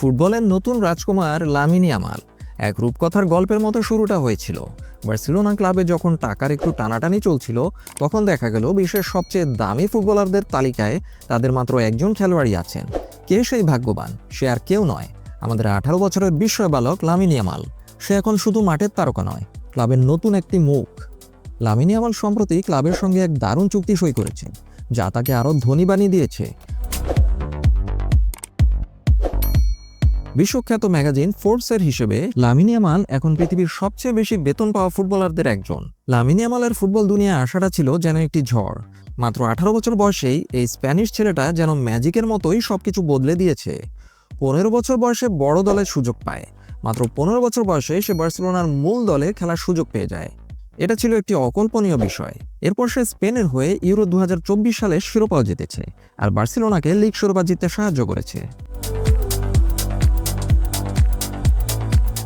ফুটবলের নতুন রাজকুমার লামিনী আমাল। এক রূপকথার গল্পের মতো শুরুটা হয়েছিল। বার্সেলোনা ক্লাবে যখন টাকার একটু টানাটানি চলছিল, তখন দেখা গেল বিশ্বের সবচেয়ে দামি ফুটবলারদের তালিকায় তাদের মাত্র একজন খেলোয়াড়ই আছেন। কে সেই ভাগ্যবান? সে আর কেউ নয়। আমাদের আঠারো বছরের বিস্ময় বালক লামিনী আমাল। সে এখন শুধু মাঠের তারকা নয়, ক্লাবের নতুন একটি মুখ। লামিনী আমাল সম্প্রতি ক্লাবের সঙ্গে এক দারুণ চুক্তি সই করেছে, যা তাকে আরও ধনী বানিয়ে দিয়েছে। বিশ্বখ্যাত ম্যাগাজিন ফোর্বসের হিসেবে লামিনী আমাল এখন পৃথিবীর সবচেয়ে বেশি বেতন পাওয়া ফুটবলারদের একজন। লামিনিয়ামালের ফুটবল দুনিয়ায় আসাটা ছিল যেন একটি ঝড়। মাত্র আঠারো বছর বয়সেই এই স্প্যানিশ ছেলেটা যেন ম্যাজিকের মতোই সবকিছু বদলে দিয়েছে। পনেরো বছর বয়সে বড় দলের সুযোগ পায়। মাত্র পনেরো বছর বয়সে সে বার্সেলোনার মূল দলে খেলার সুযোগ পেয়ে যায়। এটা ছিল একটি অকল্পনীয় বিষয়। এরপর সে স্পেনের হয়ে ইউরো দু হাজার চব্বিশ সালে শিরোপাও জিতেছে। আর বার্সেলোনাকে লিগ শিরোপা জিততে সাহায্য করেছে।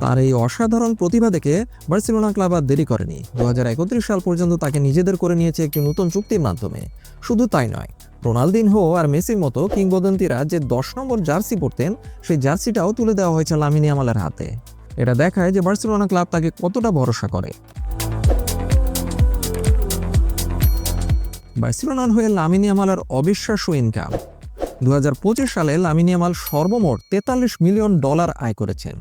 তার এই অসাধারণ প্রতিভা দেখে বার্সেলোনা ক্লাব আর দেরি করেনি। দু হাজার একত্রিশ সাল পর্যন্ত তাকে নিজেদের করে নিয়েছে একটি নতুন চুক্তির মাধ্যমে। শুধু তাই নয়, রোনালদিনহো আর মেসির মতো কিংবদন্তিরা যে দশ নম্বর জার্সি পরতেন, সেই জার্সিটাও তুলে দেওয়া হয়েছে লামিনী আমালের হাতে। এটা দেখায় যে বার্সেলোনা ক্লাব তাকে কতটা ভরসা করে। বার্সেলোনার হয়ে লামিনী আমালের অবিশ্বাস্য ইনকাম দু হাজার পঁচিশ সালে লামিনী আমাল সর্বমোট তেতাল্লিশ মিলিয়ন ডলার আয় করেছেন।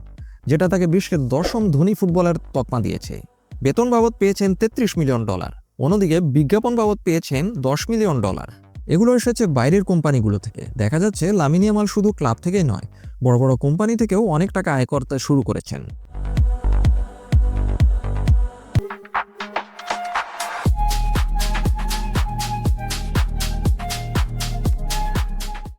যেটা তাকে বিশ্বের দশম ধনী ফুটবলার তকমা দিয়েছে। বেতন বাবদ পেয়েছেন তেত্রিশ মিলিয়ন ডলার, অন্যদিকে বিজ্ঞাপন বাবদ পেয়েছেন দশ মিলিয়ন ডলার। এগুলো এসেছে বাইরের কোম্পানিগুলো থেকে। দেখা যাচ্ছে লামিনিয়ামাল শুধু ক্লাব থেকেই নয়, বড় বড় কোম্পানি থেকেও অনেক টাকা আয় করতে শুরু করেছেন।